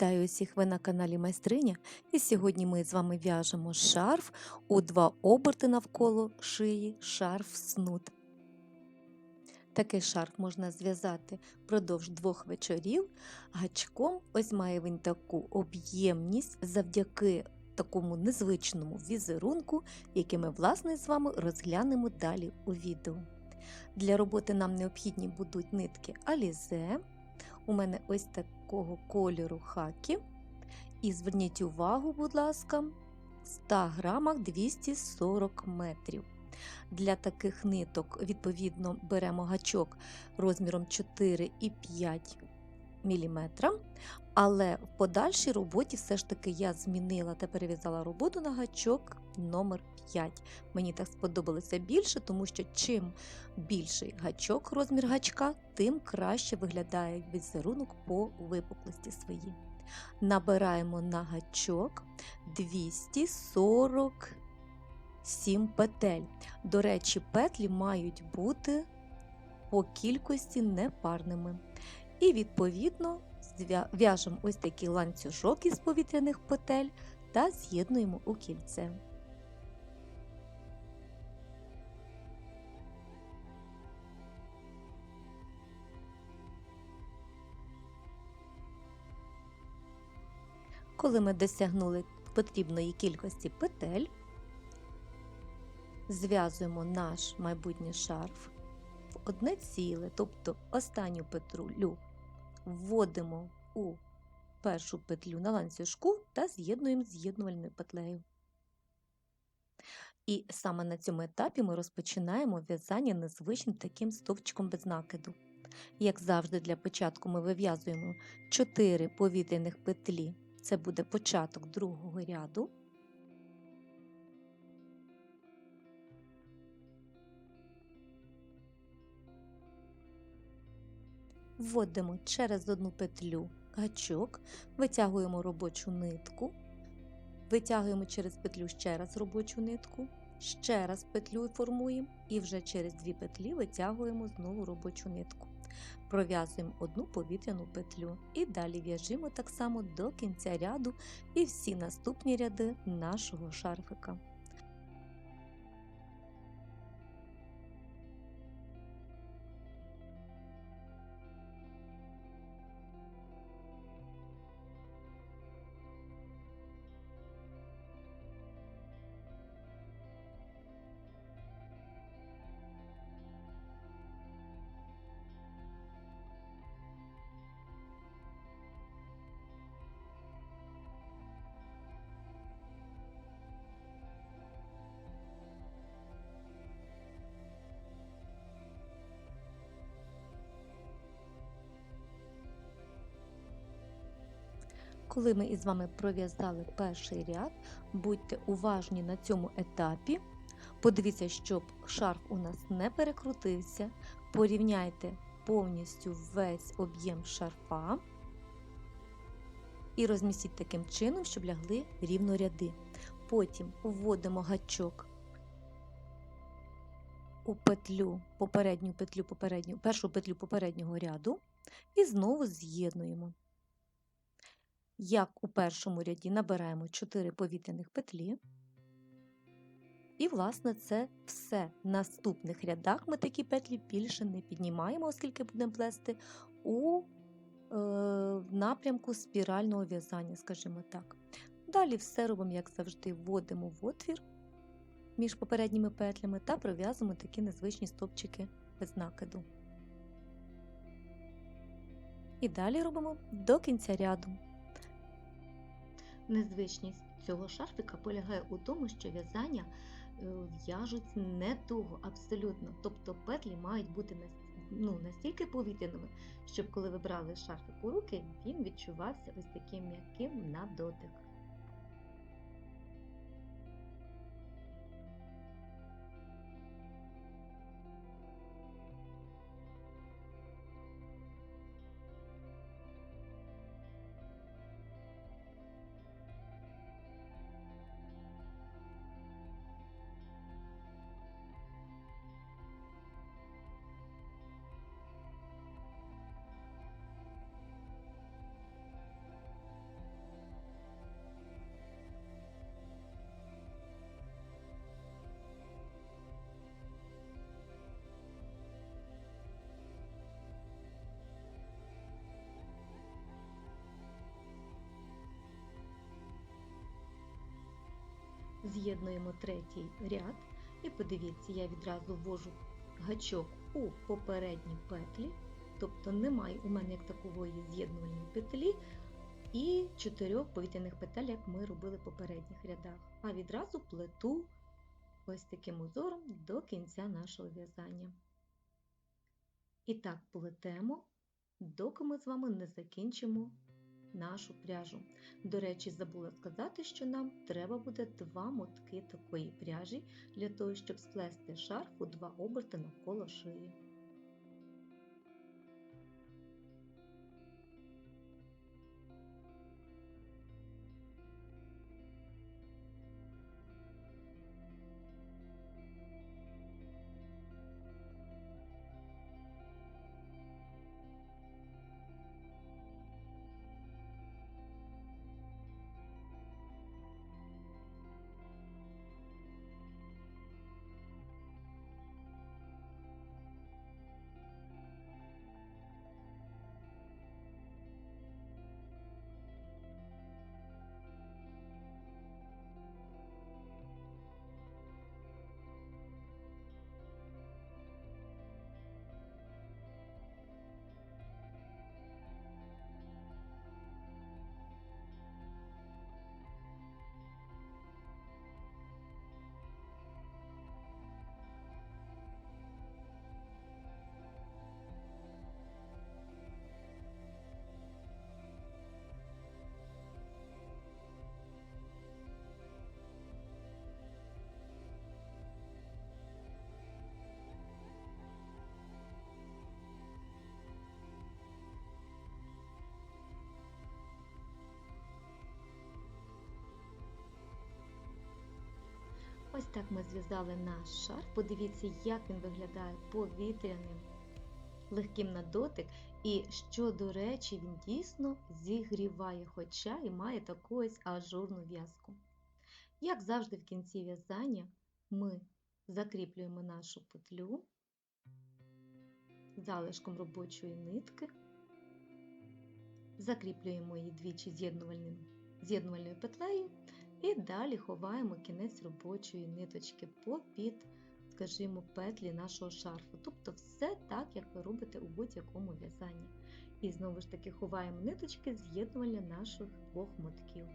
Вітаю усіх! Ви на каналі Майстриня. І сьогодні ми з вами в'яжемо шарф у два оберти навколо шиї, шарф снуд. Такий шарф можна зв'язати впродовж двох вечорів. Гачком ось має він таку об'ємність завдяки такому незвичному візерунку, який ми власне з вами розглянемо далі у відео. Для роботи нам необхідні будуть нитки Alize. У мене ось такого кольору хакі. І зверніть увагу, будь ласка, 100 грамах 240 метрів. Для таких ниток, відповідно, беремо гачок розміром 4,5 мм. Але в подальшій роботі все ж таки я змінила та перев'язала роботу на гачок номер 5. Мені так сподобалося більше, тому що чим більший гачок, розмір гачка, тим краще виглядає візерунок по випуклості своїй. Набираємо на гачок 247 петель. До речі, петлі мають бути по кількості непарними. І, відповідно, в'яжемо ось такий ланцюжок із повітряних петель та з'єднуємо у кільце. Коли ми досягнули потрібної кількості петель, зв'язуємо наш майбутній шарф в одне ціле, тобто останню петлю вводимо у першу петлю на ланцюжку та з'єднуємо з'єднувальною петлею. І саме на цьому етапі ми розпочинаємо в'язання незвичним таким стовпчиком без накиду. Як завжди, для початку ми вив'язуємо 4 повітряних петлі це буде початок другого ряду. Вводимо через одну петлю гачок, витягуємо робочу нитку, витягуємо через петлю ще раз робочу нитку, ще раз петлю формуємо і вже через дві петлі витягуємо знову робочу нитку пров'язуємо одну повітряну петлю і далі в'яжемо так само до кінця ряду і всі наступні ряди нашого шарфика. Коли ми із вами пров'язали перший ряд, будьте уважні на цьому етапі. Подивіться, щоб шарф у нас не перекрутився. Порівняйте повністю весь об'єм шарфа і розмістіть таким чином, щоб лягли рівно ряди. Потім вводимо гачок у петлю, попередню петлю, попередню, першу петлю попереднього ряду і знову з'єднуємо. Як у першому ряді набираємо 4 повітряних петлі. І, власне, це все. В наступних рядах ми такі петлі більше не піднімаємо, оскільки будемо плести у е, напрямку спірального в'язання, скажімо так. Далі все робимо, як завжди, вводимо в отвір між попередніми петлями та пров'язуємо такі незвичні стопчики без накиду. І далі робимо до кінця ряду. Незвичність цього шарфіка полягає у тому, що в'язання е, в'яжуть не туго, абсолютно. Тобто петлі мають бути ну, настільки повітряними, щоб коли ви брали шарфік у руки, він відчувався ось таким м'яким на дотик. З'єднуємо третій ряд. І подивіться, я відразу ввожу гачок у попередні петлі, тобто немає у мене як такової з'єднувальної петлі і чотирьох повітряних петель, як ми робили в попередніх рядах, а відразу плету ось таким узором до кінця нашого в'язання. І так плетемо, доки ми з вами не закінчимо нашу пряжу. До речі, забула сказати, що нам треба буде два мотки такої пряжі для того, щоб сплести шарф у два оберти навколо шиї. Ось так ми зв'язали наш шар. Подивіться, як він виглядає повітряним, легким на дотик. І що, до речі, він дійсно зігріває, хоча і має таку ось ажурну в'язку. Як завжди, в кінці в'язання ми закріплюємо нашу петлю залишком робочої нитки, закріплюємо її двічі з'єднувальною петлею і далі ховаємо кінець робочої ниточки попід, скажімо, петлі нашого шарфу. Тобто все так, як ви робите у будь-якому в'язанні. І знову ж таки ховаємо ниточки з'єднування наших двох мотків.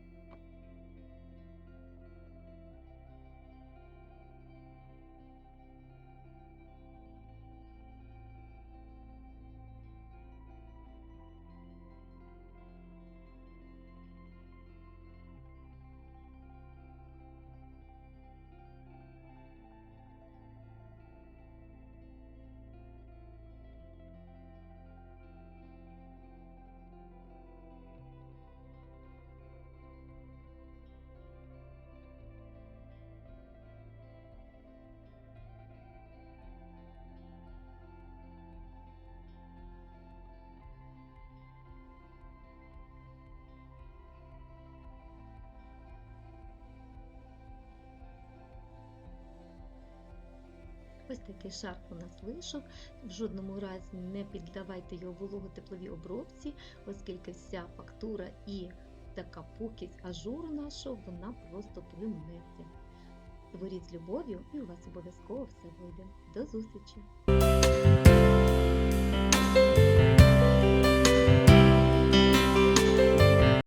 Ось такий шарф у нас вийшов. В жодному разі не піддавайте його вологотепловій обробці, оскільки вся фактура і така пукість ажуру нашого, вона просто примнеться. Творіть з любов'ю і у вас обов'язково все вийде. До зустрічі!